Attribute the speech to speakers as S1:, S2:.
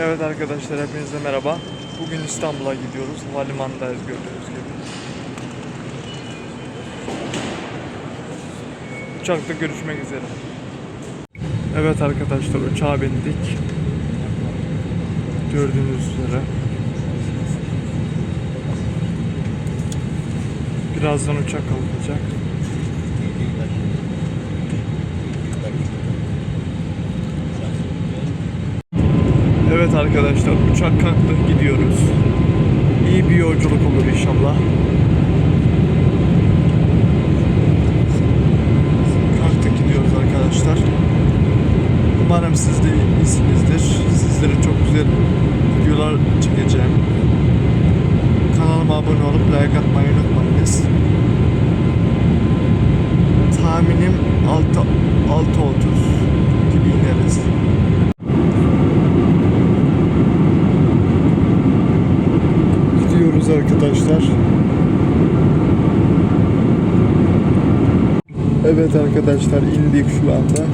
S1: Evet arkadaşlar hepinize merhaba. Bugün İstanbul'a gidiyoruz. Havalimanındayız gördüğünüz gibi. Uçakta görüşmek üzere. Evet arkadaşlar uçağa bindik. Gördüğünüz üzere. Birazdan uçak kalkacak. Evet arkadaşlar uçak kalktı gidiyoruz. İyi bir yolculuk olur inşallah. Kalktık gidiyoruz arkadaşlar. Umarım siz de iyisinizdir. Sizlere çok güzel videolar çekeceğim. Kanalıma abone olup like atmayı unutmayınız. Tahminim 6 6.30 gibi ineriz. Gidiyoruz arkadaşlar. Evet arkadaşlar indik şu anda.